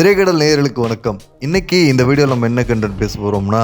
திரைக்கடல் நேயர்களுக்கு வணக்கம். இன்னைக்கு இந்த வீடியோவில் நம்ம என்ன கண்டென்ட் பேச போகிறோம்னா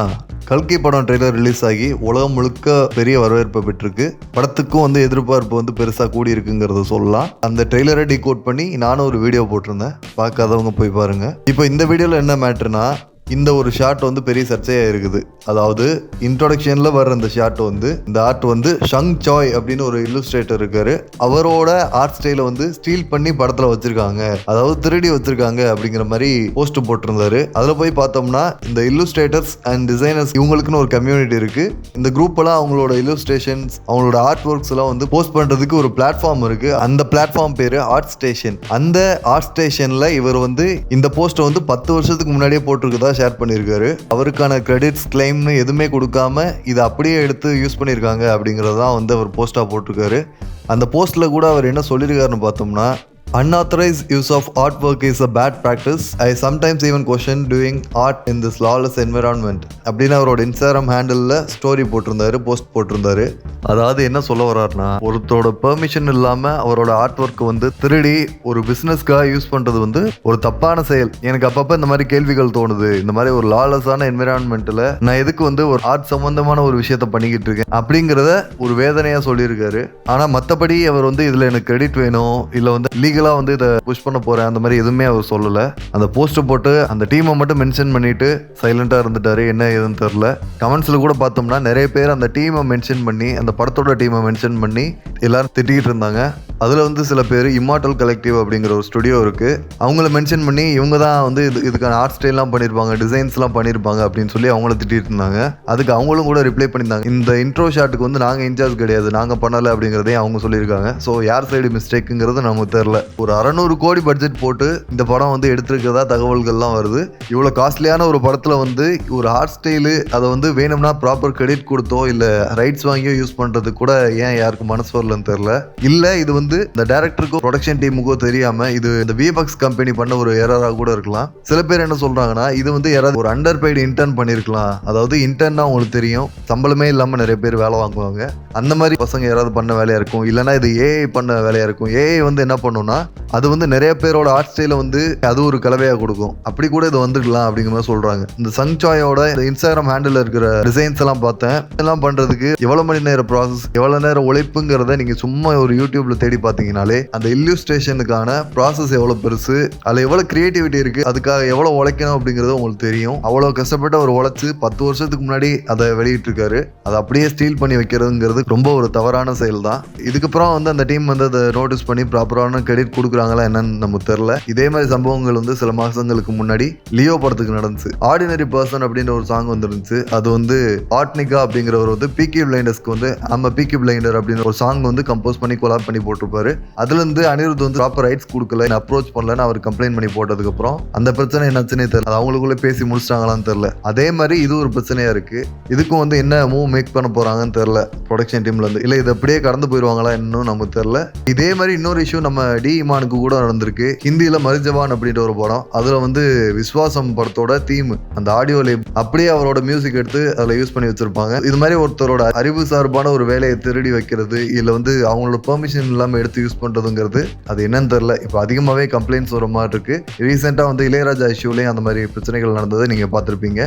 கல்கி படம் ட்ரெய்லர் ரிலீஸ் ஆகி உலகம் முழுக்க பெரிய வரவேற்பை பெற்றிருக்கு. படத்துக்கும் வந்து எதிர்பார்ப்பு வந்து பெருசாக கூடி இருக்குங்கிறத சொல்லலாம். அந்த ட்ரெய்லரை டிகோட் பண்ணி நானும் ஒரு வீடியோ போட்டிருந்தேன். பார்க்காதவங்க போய் பாருங்கள் இப்போ இந்த வீடியோவில் என்ன மேட்ருனா இந்த ஒரு ஷாட் வந்து பெரிய சர்ச்சையாக இருக்குது. அதாவது இன்ட்ரொடக்ஷனில் வர்ற இந்த ஷாட் வந்து இந்த ஆர்ட் வந்து ஷங் சாய் அப்படின்னு ஒரு இல்லுஸ்ட்ரேட்டர் இருக்காரு. அவரோட ஆர்ட் ஸ்டைலை வந்து ஸ்டீல் பண்ணி படத்தில் வச்சிருக்காங்க. அதாவது திருடி வச்சிருக்காங்க அப்படிங்கிற மாதிரி போஸ்ட் போட்டிருந்தாரு. அதில் போய் பார்த்தோம்னா இந்த இல்லுஸ்ட்ரேட்டர்ஸ் அண்ட் டிசைனர்ஸ் இவங்களுக்குன்னு ஒரு கம்யூனிட்டி இருக்கு. இந்த குரூப் எல்லாம் அவங்களோட இல்லுஸ்ட்ரேஷன்ஸ் அவங்களோட ஆர்ட் ஒர்க்ஸ் எல்லாம் வந்து போஸ்ட் பண்றதுக்கு ஒரு பிளாட்ஃபார்ம் இருக்கு. அந்த பிளாட்ஃபார்ம் பேரு ஆர்ட் ஸ்டேஷன் அந்த ஆர்ட் ஸ்டேஷன்ல இவர் வந்து இந்த போஸ்ட்டை வந்து பத்து வருஷத்துக்கு முன்னாடியே போட்டிருக்கதா ஷேர் பண்ணியிருக்காரு. அவருக்கான கிரெடிட்ஸ் கிளைம்னு எதுவுமே கொடுக்காம இதை அப்படியே எடுத்து யூஸ் பண்ணியிருக்காங்க அப்படிங்கிறதான் வந்து அவர் போஸ்ட்டாக போட்டிருக்காரு. அந்த போஸ்ட்டில் கூட அவர் என்ன சொல்லியிருக்காருன்னு பார்த்தோம்னா unauthorized use of artwork is a bad practice. I sometimes even question doing art in this lawless environment. அப்படின்னு அவரோட இன்ஸ்டாகிராம் ஹேண்டிலில் ஸ்டோரி போட்டிருந்தாரு போஸ்ட் போட்டிருந்தாரு. அதாவது என்ன சொல்ல வர்றாருன்னா ஒருத்தரோட பெர்மிஷன் இல்லாமல் அவரோட ஆர்ட் ஒர்க் வந்து திருடி ஒரு பிஸ்னஸ்க்காக யூஸ் பண்ணுறது வந்து ஒரு தப்பான செயல். எனக்கு அப்பப்போ இந்த மாதிரி கேள்விகள் தோணுது. இந்த மாதிரி ஒரு லாலஸான என்விரான்மெண்ட்டில் நான் எதுக்கு வந்து ஒரு ஆர்ட் சம்மந்தமான ஒரு விஷயத்த பண்ணிக்கிட்டு இருக்கேன்? அப்படிங்கிறத ஒரு வேதனையாக சொல்லியிருக்காரு. ஆனால் மற்றபடி அவர் வந்து இதில் எனக்கு கிரெடிட் வேணும் இல்லை வந்து லீகல் லீகலாக வந்து இதை புஷ் பண்ண போகிறேன் அந்த மாதிரி எதுவுமே அவர் சொல்லலை. அந்த போஸ்ட்டை போட்டு அந்த டீமை மட்டும் மென்ஷன் பண்ணிட்டு சைலண்ட்டாக இருந்துட்டாரு. என்ன ஏதுன்னு தெரில கமெண்ட்ஸில் கூட பார்த்தோம்னா நிறைய பேர் அந்த டீமை மென்ஷன் பண்ணி அந்த படத்தோட டீமை மென்ஷன் பண்ணி எல்லாரும் திட்டிகிட்டு இருந்தாங்க. அதில் வந்து சில பேர் இம்மார்டல் கலெக்டிவ் அப்படிங்கிற ஒரு ஸ்டுடியோ இருக்குது அவங்கள மென்ஷன் பண்ணி இவங்க தான் வந்து இது இதுக்கான ஆர்ட் ஸ்டைல்லாம் பண்ணியிருப்பாங்க டிசைன்ஸ்லாம் பண்ணியிருப்பாங்க அப்படின்னு சொல்லி அவங்கள திட்டிட்டு இருந்தாங்க. அதுக்கு அவங்களும் கூட ரிப்ளை பண்ணியிருந்தாங்க. இந்த இன்ட்ரோ ஷாட்டுக்கு வந்து நாங்கள் இன்சார்ஜ் கிடையாது நாங்கள் பண்ணலை அப்படிங்கிறதையும் அவங்க சொல்லியிருக்காங்க. ஸோ யார் சைடு மிஸ்டேக்குங்கிறது நமக்கு தெரில ஒரு அறநூறு கோடி பட்ஜெட் போட்டு இந்த படம் வந்து எடுத்திருக்கிறதா தகவல்கள்லாம் வருது. இவ்வளோ காஸ்ட்லியான ஒரு படத்தில் வந்து ஒரு ஆர்ட் ஸ்டைலு அதை வந்து வேணும்னா ப்ராப்பர் கிரெடிட் கொடுத்தோ இல்லை ரைட்ஸ் வாங்கியோ யூஸ் பண்ணுறதுக்கு கூட ஏன் யாருக்கும் மனசு வரலன்னு தெரில இல்லை இது வந்து இந்த டேரக்டருக்கும் ப்ரொடக்ஷன் டீமுக்கோ தெரியாமல் இது இந்த விஎஃப்எக்ஸ் கம்பெனி பண்ண ஒரு எரராக கூட இருக்கலாம். சில பேர் என்ன சொல்றாங்கன்னா இது வந்து யாராவது ஒரு அண்டர் பெய்டு இன்டர்ன் பண்ணியிருக்கலாம் அதாவது இன்டர்ன்னா உங்களுக்கு தெரியும். சம்பளமே இல்லாமல் நிறைய பேர் வேலை வாங்குவாங்க. அந்த மாதிரி பசங்க யாராவது பண்ண வேலையாக இருக்கும். இல்லைன்னா இது ஏஐ பண்ண வேலையாக இருக்கும். ஏஐ வந்து என்ன பண்ணும்னா அது வந்து நிறைய பேரோட ஆர்ட் ஸ்டைல வந்து அது ஒரு கலவையாக கொடுக்கும். அப்படி கூட இது வந்துக்கலாம் அப்படிங்கிற மாதிரி சொல்கிறாங்க இந்த சங் சாயோட இந்த இன்ஸ்டாகிராம் ஹேண்டில் இருக்கிற டிசைன்ஸ் எல்லாம் பார்த்தேன். இதெல்லாம் பண்ணுறதுக்கு எவ்வளோ மணி நேரம் ப்ராசஸ் எவ்வளோ நேரம் உழைப்புங்கிறத நீங்கள் சும்மா ஒரு யூடியூப்ல தேடி பார்த்தீங்கனாலே அந்த இல்லுஸ்ட்ரேஷனுக்கான ப்ராசஸ் எவ்வளோ பெருசு அதில் எவ்வளோ கிரியேட்டிவிட்டி இருக்குது அதுக்காக எவ்வளோ உழைக்கணும் அப்படிங்கிறது உங்களுக்கு தெரியும். அவ்வளோ கஷ்டப்பட்டு அவர் உழைச்சி பத்து வருஷத்துக்கு முன்னாடி அதை வெளியிட்டிருக்காரு. அதை அப்படியே ஸ்டீல் பண்ணி வைக்கிறதுங்கிறது ரொம்ப ஒரு தவறான செயல் தான் இதுக்கப்புறம் வந்து அந்த டீம் வந்து அதை நோட்டீஸ் பண்ணி ப்ராப்பரான கிரெடிட் கொடுக்குறாங்களா என்னன்னு நமக்கு தெரில இதே மாதிரி சம்பவங்கள் வந்து சில மாதங்களுக்கு முன்னாடி லியோ படத்துக்கு நடந்துச்சு. ஆர்டினரி பர்சன் அப்படின்ற ஒரு சாங் வந்துருந்துச்சு. அது வந்து ஆட்னிகா அப்படிங்கிறவர் வந்து பிகி பிளைண்டர்ஸ்க்கு வந்து நம்ம பிகி பிளைண்டர் அப்படின்ற ஒரு சாங் வந்து கம்போஸ் பண்ணி கொலாப் பண்ணி போட்டிருப்பாரு அதுல இருந்து அனிருத் வந்து ப்ராப்பர் ரைட்ஸ் கொடுக்கல. அப்ரோச் பண்ணலன்னு அவர் கம்ப்ளைண்ட் பண்ணி போட்டதுக்கு அப்புறம் அந்த பிரச்சனை என்னாச்சுன்னே தெரியல. அவங்களுக்குள்ளே அவங்களுக்குள்ள பேசி முடிச்சிட்டாங்களான்னு தெரியல. அதே மாதிரி இது ஒரு பிரச்சனையா இருக்கு. இதுக்கும் வந்து என்ன மூவ் மேக் பண்ண போறாங்கன்னு தெரியல ப்ரொடக்ஷன் டீம்ல இருந்து. இல்ல இது அப்படியே கடந்து போயிருவாங்களா இன்னும் நமக்கு தெரியல. இதே மாதிரி இன்னொரு இஷ்யூ நம்ம டி இமானுக்கு கூட நடந்திருக்கு. ஹிந்தியில மரிஜவான் அப்படின்ற ஒரு படம். அதுல வந்து விஸ்வாசம் படத்தோட தீம் அந்த ஆடியோ லேப் அப்படியே அவரோட மியூசிக் எடுத்து அதில் யூஸ் பண்ணி வச்சிருப்பாங்க. இது மாதிரி ஒருத்தரோட அறிவு சார்பான ஒரு வேலையை திருடி வைக்கிறது இல்லை வந்து அவங்களோட பெர்மிஷன் இல்லாமல் எடுத்து யூஸ் பண்ணுறதுங்கிறது அது என்னன்னு தெரில இப்போ அதிகமாகவே கம்ப்ளைண்ட்ஸ் வர மாதிரி இருக்குது ரீசெண்டாக வந்து இளையராஜா இஷ்யூலேயும் அந்த மாதிரி பிரச்சனைகள் நடந்ததை நீங்கள் பார்த்துருப்பீங்க.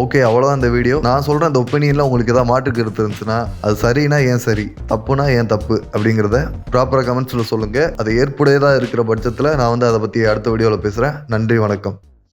ஓகே அவ்வளோதான் இந்த வீடியோ நான் சொல்கிற அந்த ஒப்பீனியனில் உங்களுக்கு ஏதாவது மாற்று கருத்து இருந்துச்சுன்னா அது சரினா ஏன் சரி? தப்புனா ஏன் தப்பு? அப்படிங்கிறத ப்ராப்பராக கமெண்ட்ஸில் சொல்லுங்கள் அது ஏற்புடையதாக இருக்கிற பட்சத்தில் நான் வந்து அதை பற்றி அடுத்த வீடியோவில் பேசுகிறேன் நன்றி வணக்கம்.